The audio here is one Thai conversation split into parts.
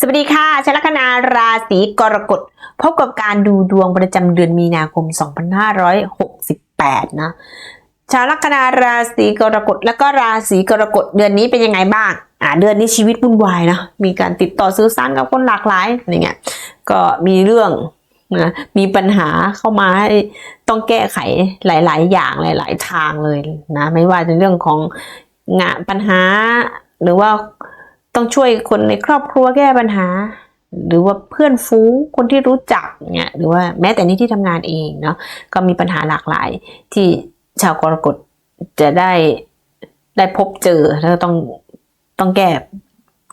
สวัสดีค่ะชลัคนาราศีกรกฎ พบกับการดูดวงประจำเดือนมีนาคม 2568 นะชาวลัคนาราศีกรกฎแล้วก็ราศีกรกฎเดือนนี้เป็นยังไงบ้าง อ่าเดือนนี้ชีวิตวุ่นวายนะ มีการติดต่อสื่อสารกับคนหลากหลายอย่างเงี้ย ก็มีเรื่องนะมีปัญหาเข้ามาให้ต้องแก้ไขหลาย ๆ อย่างหลาย ๆ ทางเลยนะ ไม่ว่าจะเรื่องของงานปัญหาหรือว่า ต้องช่วยคนในครอบครัวแก้ปัญหา หรือว่าเพื่อนฟูคนที่รู้จักเนี่ยหรือว่าแม้แต่นี่ที่ทำงานเองเนาะก็มีปัญหาหลากหลาย ที่ชาวกรกฎจะได้ได้พบเจอแล้วต้องต้องแก้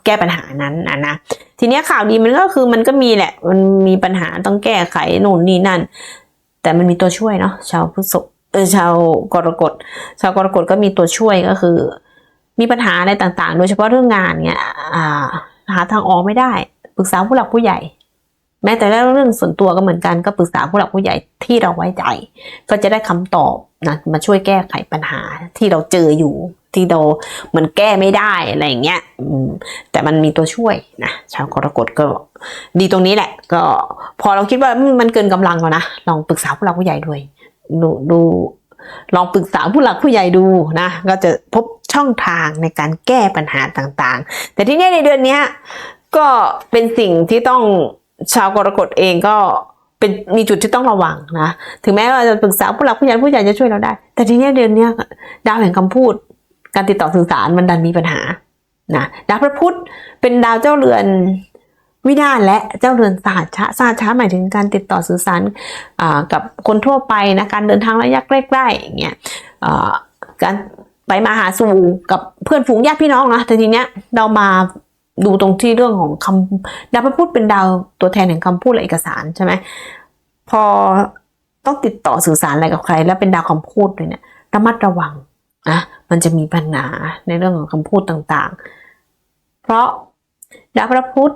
แก้ปัญหานั้นนะนะทีนี้ข่าวดีมันก็คือมันก็มีแหละ มันมีปัญหาต้องแก้ไขโน่นนี่นั่น แต่มันมีตัวช่วยเนาะชาวพฤษภเออชาวกรกฎชาวกรกฎก็มีตัวช่วยก็คือ มีปัญหาอะไรต่างๆ โดยเฉพาะเรื่องงานเนี่ยหาทางออกไม่ได้ ปรึกษาผู้หลักผู้ใหญ่ แม้แต่เรื่องส่วนตัวก็เหมือนกันก็ปรึกษาผู้หลักผู้ใหญ่ที่เราไว้ใจ ก็จะได้คำตอบนะมาช่วยแก้ไขปัญหาที่เราเจออยู่ที่เราเหมือนแก้ไม่ได้อะไรอย่างเงี้ยแต่มันมีตัวช่วยนะชาวกรกฎก็ดีตรงนี้แหละ ก็พอเราคิดว่ามันเกินกำลังแล้วนะลองปรึกษาผู้หลักผู้ใหญ่ด้วยดูดูลองปรึกษาผู้หลักผู้ใหญ่ดูนะก็จะพบ ช่องทางในการแก้ปัญหาต่างๆ แต่ที่นี่ในเดือนนี้ก็เป็นสิ่งที่ต้องชาวกรกฎเองก็เป็นมีจุดที่ต้องระวังนะถึงแม้ว่าจะปรึกษาผู้หลักผู้ใหญ่ผู้ใหญ่จะช่วยเราได้ แต่ทีนี้เดือนนี้ดาวแห่งคำพูด การติดต่อสื่อสารมันดันมีปัญหานะดาวพระพุธเป็นดาวเจ้าเรือนวินาศและเจ้าเรือนศาสชะศาสชะหมายถึงการติดต่อสื่อสารกับคนทั่วไปนะการเดินทางระยะใกล้ๆอย่างเงี้ยการ ไปมาหาสู่กับเพื่อนฝูงญาติพี่น้องนะแต่ทีเนี้ยเรามาดูตรงที่เรื่องของคำดาวพระพุธเป็นดาวตัวแทนแห่งคำพูดและเอกสารใช่ไหมพอต้องติดต่อสื่อสารอะไรกับใคร แล้วเป็นดาวคำพูดด้วยเนี่ยระมัดระวังนะมันจะมีปัญหาในเรื่องของคำพูดต่างๆ เพราะดาวพระพุธ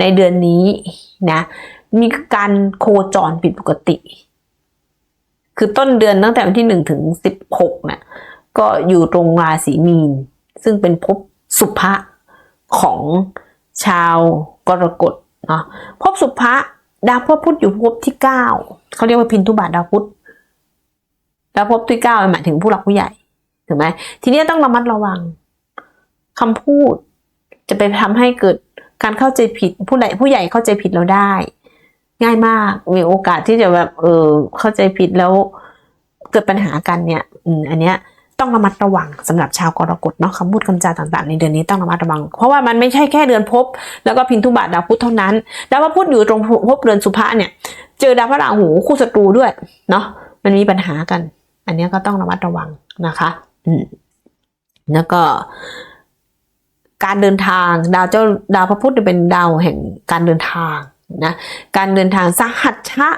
ในเดือนนี้นะมีการโคจรผิดปกติ คือต้นเดือนตั้งแต่วันที่หนึ่งถึงสิบหกเนี่ย ก็อยู่ตรงราศีมีน ซึ่งเป็นภพสุภะของชาวกรกฎเนาะภพสุภะดาวพระพุธอยู่ภพที่เก้าเขาเรียกว่าพินทุบาทดาวพุธดาวภพที่เก้าหมายถึงผู้หลักผู้ใหญ่ถูกไหมทีนี้ต้องระมัดระวังคำพูดจะไปทำให้เกิดการเข้าใจผิดผู้ใหญ่ผู้ใหญ่เข้าใจผิดเราได้ ง่ายมากมีโอกาสที่จะแบบเออเข้าใจผิดแล้วเกิดปัญหากันเนี่ย อืมอันเนี้ย ต้องระมัดระวังสำหรับชาวกรกฎเนาะคำพูดคำจาต่างๆ ในเดือนนี้ต้องระมัดระวัง เพราะว่ามันไม่ใช่แค่เดือนภพแล้วก็พินทุบาทดาวพุธเท่านั้น ดาวพุธอยู่ตรงภพเดือนสุภะเนี่ย เจอดาวพระราหูคู่ศัตรูด้วยเนาะมันมีปัญหากัน อันนี้ก็ต้องระมัดระวังนะคะอืมแล้วก็การเดินทางดาวเจ้าดาวพระพุธเป็นดาวแห่งการเดินทางนะการเดินทางสหัชชะ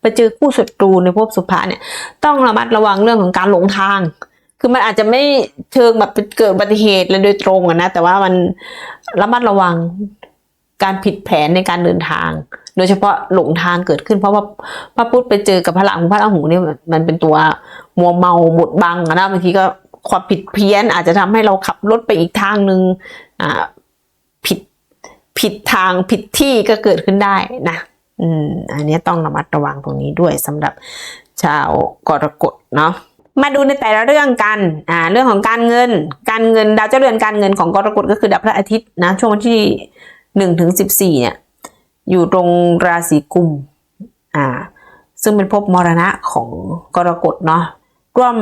ไปเจอคู่ศัตรูในภพสุภะเนี่ยต้องระมัดระวังเรื่องของการหลงทาง คือมันอาจจะไม่เชิงแบบเกิดอุบัติเหตุเลยโดยตรงอะนะ แต่ว่ามันระมัดระวังการผิดแผนในการเดินทาง โดยเฉพาะหลงทางเกิดขึ้น เพราะว่าพระพุธไปเจอกับพระราหูพระราหูเนี่ยมันเป็นตัวมัวเมาบดบังนะบางทีก็ความผิดเพี้ยนอาจจะทำให้เราขับรถไปอีกทางหนึ่งอ่าผิดผิดทางผิดที่ก็เกิดขึ้นได้นะอืมอันนี้ต้องระมัดระวังตรงนี้ด้วยสำหรับชาวกรกฎเนาะ มาดูในแต่ละเรื่องกันอ่าเรื่องของการเงิน การเงินดาวเจ้าเรือนการเงินของกรกฎก็คือดาวพระอาทิตย์นะช่วงวันที่หนึ่งถึงสิบสี่เนี่ยอยู่ตรงราศีกุมอ่าซึ่งเป็นภพมรณะของกรกฎเนาะร่วม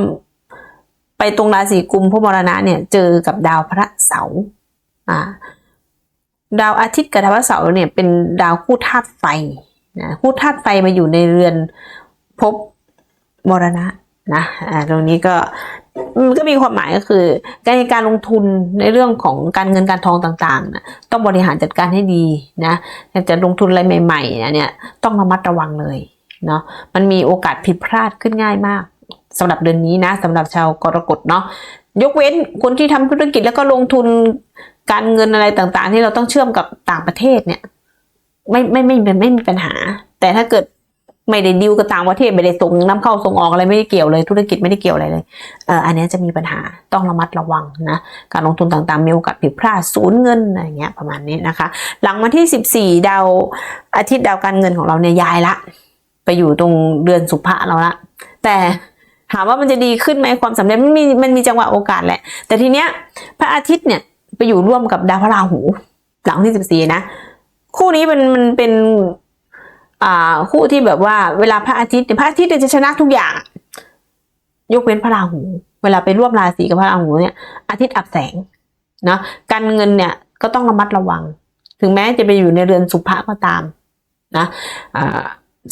ไปตรงราศีกุมภพมรณะเนี่ยเจอกับดาวพระเสาร์อ่าดาวอาทิตย์กับดาวพระเสาร์เนี่ยเป็นดาวคู่ธาตุไฟนะคู่ธาตุไฟมาอยู่ในเรือนภพมรณะ นะอ่าตรงนี้ก็มันก็มีความหมายก็คือการในการลงทุนในเรื่องของการเงินการทองต่างๆนะต้องบริหารจัดการให้ดีนะจะลงทุนอะไรใหม่ๆนะเนี่ยต้องระมัดระวังเลยเนาะมันมีโอกาสผิดพลาดขึ้นง่ายมากสำหรับเดือนนี้นะสำหรับชาวกรกฎเนาะยกเว้นคนที่ทำธุรกิจแล้วก็ลงทุนการเงินอะไรต่างๆ ที่เราต้องเชื่อมกับต่างประเทศเนี่ยไม่ไม่ไม่ไม่ไม่มีปัญหา แต่ถ้าเกิด ไม่ได้ดิวกับต่างประเทศไม่ได้ส่งน้ำเข้าส่งออกอะไรไม่ได้เกี่ยวเลยธุรกิจไม่ได้เกี่ยวอะไรเลยเอ่ออันนี้จะมีปัญหาต้องระมัดระวังนะการลงทุนต่างๆมีโอกาสผิดพลาดสูญเงินอะไรเงี้ยประมาณนี้นะคะ หลังวันที่ 14 ดาวอาทิตย์ดาวการเงินของเราเนี่ยย้ายละ ไปอยู่ตรงเดือนสุภะเราละแต่ถามว่ามันจะดีขึ้นไหมความสำเร็จมันมีมันมีจังหวะโอกาสแหละ แต่ทีเนี้ยพระอาทิตย์เนี่ยไปอยู่ร่วมกับดาวพระราหู หลังที่สิบสี่นะคู่นี้มันมันเป็น คู่ที่แบบว่าเวลาพระอาทิตย์เนี่ยพระอาทิตย์จะชนะทุกอย่าง ยกเว้นพระราหู เวลาไปร่วมราศีกับพระราหูเนี่ยอาทิตย์อับแสงนะการเงินเนี่ยก็ต้องระมัดระวัง ถึงแม้จะไปอยู่ในเรือนสุภะก็ตามนะ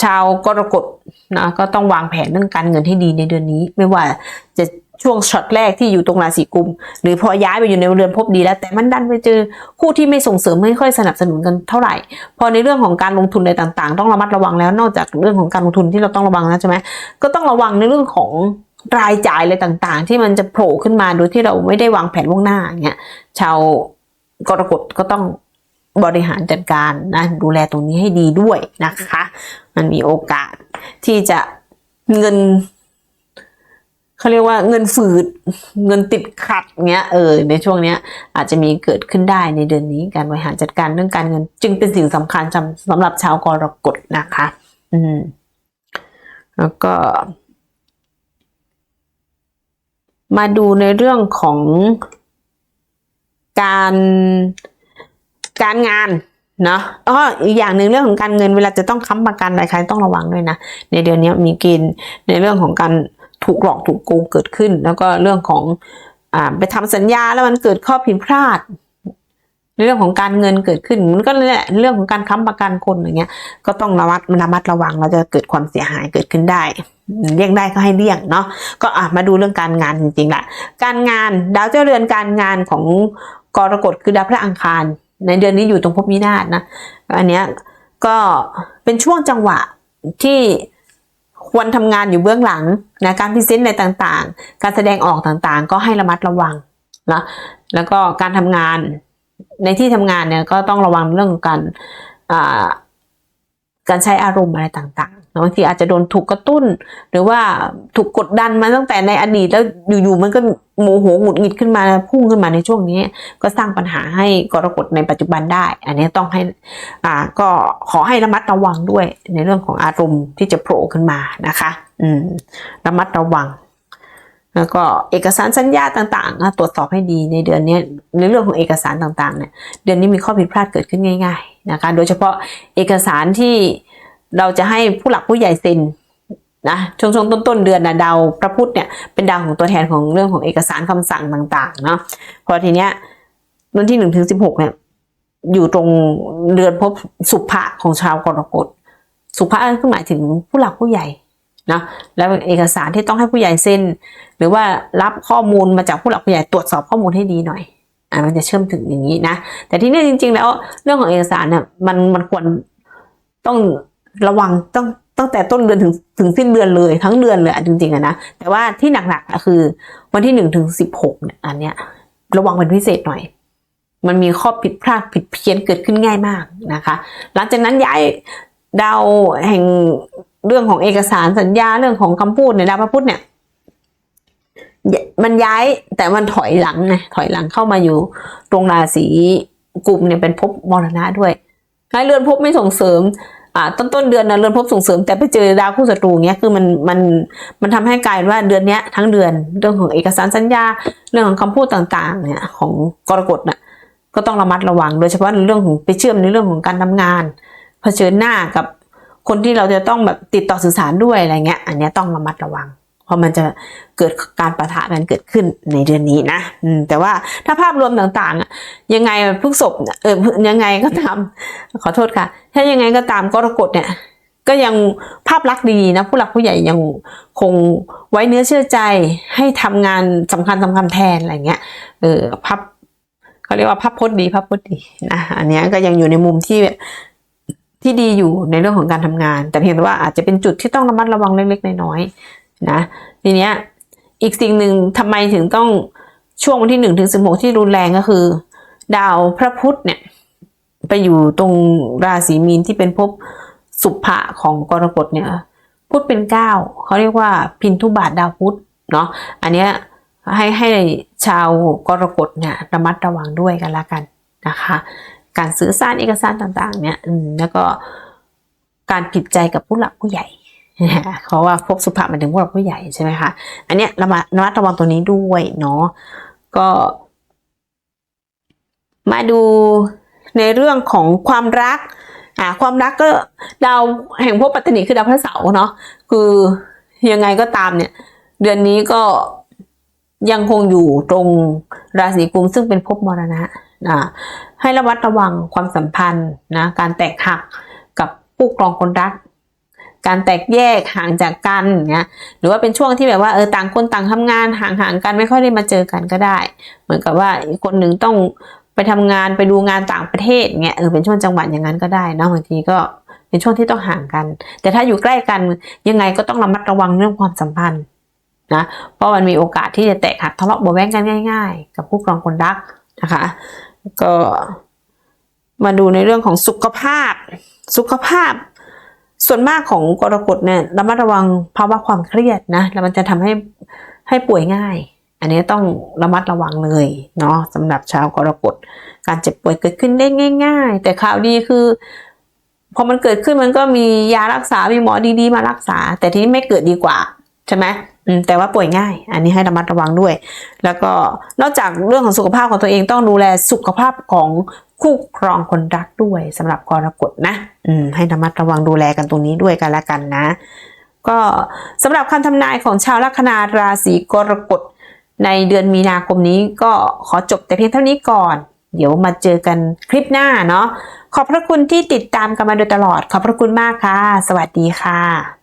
ชาวกรกฎนะก็ต้องวางแผนเรื่องการเงินให้ดีในเดือนนี้ ไม่ว่าจะ ช่วงช็อตแรกที่อยู่ตรงราศีกุม หรือพอย้ายไปอยู่ในเรือนภพดีแล้ว แต่มันดันไปเจอคู่ที่ไม่ส่งเสริมไม่ค่อยสนับสนุนกันเท่าไหร่ พอในเรื่องของการลงทุนในต่างๆ ต้องระมัดระวังแล้วนอกจากเรื่องของการลงทุนที่เราต้องระวังแล้วใช่ไหมก็ต้องระวังในเรื่องของรายจ่ายอะไรต่างๆ ที่มันจะโผล่ขึ้นมาโดยที่เราไม่ได้วางแผนล่วงหน้าอย่างเงี้ยชาวกรกฎก็ต้องบริหารจัดการนะดูแลตรงนี้ให้ดีด้วยนะคะ มันมีโอกาสที่จะเงิน เขาเรียกว่าเงินฝืดเงินติดขัดเงี้ยเออในช่วงเนี้ยอาจจะมีเกิดขึ้นได้ในเดือนนี้การบริหารจัดการเรื่องการเงิน จึงเป็นสิ่งสำคัญสำสำหรับชาวกรกฎนะคะ อืม แล้วก็ มาดูในเรื่องของการการงานเนาะอ๋ออีกอย่างหนึ่งเรื่องของการเงินเวลาจะต้องค้ำประกันอะไรใครต้องระวังด้วยนะ ในเดือนนี้มีกณฑ์ในเรื่องของการ ถูกหลอกถูกโกงเกิดขึ้น แล้วก็เรื่องของอไปทำสัญญาแล้วมันเกิดข้อผิดพลาดในเรื่องของการเงินเกิดขึ้นมันก็แหละเรื่องของการค้ำประกันคนอย่างเงี้ย ก็ต้องระมัดระมัดระวังเราจะเกิดความเสียหายเกิดขึ้นได้เลี่ยงได้ก็ให้เลี่ยงเนาะก็อะมาดูเรื่องการงานจริงๆละการงานดาวเจ้าเรือนการงานของกรกฎคือดาวพระอังคาร ในเดือนนี้อยู่ตรงภพวินาศนะอันเนี้ยก็เป็นช่วงจังหวะที่ วรทำงานอยู่เบื้องหลังนะการพรีเซนต์ในต่างๆ การแสดงออกต่างๆ ก็ให้ระมัดระวังนะแล้วก็การทำงานในที่ทำงานเนี่ยก็ต้องระวังเรื่องของการการใช้อารมณ์อะไรต่าง บางทีอาจจะโดนถูกกระตุ้น หรือว่าถูกกดดันมาตั้งแต่ในอดีตแล้วอยู่ๆมันก็โมโหหงุดหงิดขึ้นมาพุ่งขึ้นมาในช่วงนี้ ก็สร้างปัญหาให้กรกฎในปัจจุบันได้ อันนี้ต้องให้อ่าก็ขอให้ระมัดระวังด้วย ในเรื่องของอารมณ์ที่จะโผล่ขึ้นมานะคะ อืมระมัดระวังแล้วก็เอกสารสัญญาต่างๆตรวจสอบให้ดีในเดือนนี้ในเรื่องของเอกสารต่างๆเนี่ยเดือนนี้มีข้อผิดพลาดเกิดขึ้นง่าย ๆนะคะ โดยเฉพาะเอกสารที่ เราจะให้ผู้หลักผู้ใหญ่เซ็นนะช่วงช่วงต้นๆเดือนนะดาวพระพุธเนี่ยเป็นดาวของตัวแทนของเรื่องของเอกสารคำสั่งต่างๆเนาะพอทีเนี้ยวันที่หนึ่งถึงสิบหกเนี่ยอยู่ตรงเรือนภพสุภะของชาวกรกฎสุภะก็หมายถึงผู้หลักผู้ใหญ่นะแล้วเอกสารที่ต้องให้ผู้ใหญ่เซ็นหรือว่ารับข้อมูลมาจากผู้หลักผู้ใหญ่ตรวจสอบข้อมูลให้ดีหน่อยอ่ามันจะเชื่อมถึงอย่างนี้นะ แต่ที่นี่จริง ๆ แล้วเรื่องของเอกสารเนี่ยมันมันควรต้อง ระวังต้องตั้งแต่ต้นเดือนถึงถึงสิ้นเดือนเลยทั้งเดือนเลยจริงๆอะนะแต่ว่าที่หนักๆคือ วันที่หนึ่งถึงสิบหกเนี่ยอันเนี้ยระวังเป็นพิเศษหน่อย มันมีข้อผิดพลาดผิดเพี้ยนเกิดขึ้นง่ายมากนะคะ หลังจากนั้นย้ายดาวแห่งเรื่องของเอกสารสัญญาเรื่องของคำพูดในยดาวพระพุธเนี่ยมันย้ายแต่มันถอยหลังไงถอยหลังเข้ามาอยู่ตรงราศีกลุ่มเนี่ยเป็นภพมรณะด้วยใายเรือนภพไม่ส่งเสริม อ่าต้นต้นเดือนนะเรือนพบส่งเสริม แต่ไปเจอดาวคู่ศัตรูเนี้ยคือมันมันมันทำให้กลายว่าเดือนเนี้ยทั้งเดือนเรื่องของเอกสารสัญญา เรื่องของคำพูดต่างๆเนี่ยของกรกฎน่ะก็ต้องระมัดระวัง โดยเฉพาะในเรื่องของไปเชื่อมในเรื่องของการทำงานเผชิญหน้ากับคนที่เราจะต้องแบบติดต่อสื่อสารด้วยอะไรเงี้ย อันนี้ต้องระมัดระวัง ราะมันจะเกิดการประทะกันเกิดขึ้นในเดือนนี้นะแต่ว่าถ้าภาพรวมต่างๆ ยังไงพฤกษบเออยังไงก็ตาม ขอโทษค่ะ ถ้ายังไงก็ตามกรกฎเนี่ย ก็ยังภาพลักษณ์ดีนะผู้หลักผู้ใหญ่ยังคงไว้เนื้อเชื่อใจให้ทำงานสำคัญสำคัญแทนอะไรเงี้ยเออพับเขาเรียกว่าพับพจน์ดีพับพจน์ดีนะอันนี้ก็ยังอยู่ในมุมที่ที่ดีอยู่ในเรื่องของการทำงาน แต่เพียงแต่ว่าอาจจะเป็นจุดที่ต้องระมัดระวังเล็กๆน้อยๆ นะทีเนี้ยอีกสิ่งหนึ่งทำไมถึงต้องช่วงวันที่หนึ่งถึงสิบหกที่รุนแรงก็คือ ดาวพระพุธเนี่ยไปอยู่ตรงราศีมีนที่เป็นภพสุภะของกรกฎเนี่ยพุธเป็นเก้าเขาเรียกว่าพินทุบาทดาวพุธเนาะอันเนี้ยให้ให้ชาวกรกฎเนี่ยระมัดระวังด้วยกันละกันนะคะ การสื่อสารเอกสารต่างๆเนี่ยแล้วก็การผิดใจกับผู้หลักผู้ใหญ่ เพราะว่าพวกสุภาพมันถึงผู้หลักผู้ใหญ่ใช่ไหมคะ อันเนี้ยระมัดระมัดระวังตัวนี้ด้วยเนาะ ก็ มาดูในเรื่องของความรัก อ่า ความรักก็ดาวแห่งพวกปัตตานีคือดาวพระเสาร์เนาะ คือยังไงก็ตามเนี่ย เดือนนี้ก็ยังคงอยู่ตรงราศีกุมซึ่งเป็นภพมรณะนะให้ระมัดระวังความสัมพันธ์นะ การแตกหักกับผู้ครองคนรัก การแตกแยกห่างจากกันเงี้ยหรือว่าเป็นช่วงที่แบบว่าเออต่างคนต่างทำงานห่างๆกันไม่ค่อยได้มาเจอกันก็ได้ เหมือนกับว่าคนหนึ่งต้องไปทำงานไปดูงานต่างประเทศเงี้ยเออเป็นช่วงจังหวะอย่างนั้นก็ได้นะบางทีก็เป็นช่วงที่ต้องห่างกัน แต่ถ้าอยู่ใกล้กันยังไงก็ต้องระมัดระวังเรื่องความสัมพันธ์นะเพราะมันมีโอกาสที่จะแตกหักทะเลาะเบาแว้งกันง่าย ๆ กับผู้ครองคนรักนะคะก็มาดูในเรื่องของสุขภาพ สุขภาพ ส่วนมากของกรกฎเนี่ยระมัดระวังภาวะความเครียดนะแล้วมันจะทำให้ให้ป่วยง่าย อันนี้ต้องระมัดระวังเลยเนาะสำหรับชาวกรกฎการเจ็บป่วยเกิดขึ้นได้ง่าย ๆ แต่ข่าวดีคือพอมันเกิดขึ้นมันก็มียารักษา มีหมอดีๆ มารักษา แต่ที่ไม่เกิดดีกว่า ใช่ไหม แต่ว่าป่วยง่าย อันนี้ให้ระมัดระวังด้วย แล้วก็นอกจากเรื่องของสุขภาพของตัวเองต้องดูแลสุขภาพของคู่ครองคนรักด้วยสำหรับกรกฎนะอืมให้ระมัดระวังดูแลกันตรงนี้ด้วยกันละกันนะ ก็สำหรับคำทำนายของชาวลัคนาราศีกรกฎในเดือนมีนาคมนี้ก็ขอจบแต่เพียงเท่านี้ก่อน เดี๋ยวมาเจอกันคลิปหน้าเนาะขอบพระคุณที่ติดตามกันมาโดยตลอด ขอบพระคุณมากค่ะ สวัสดีค่ะ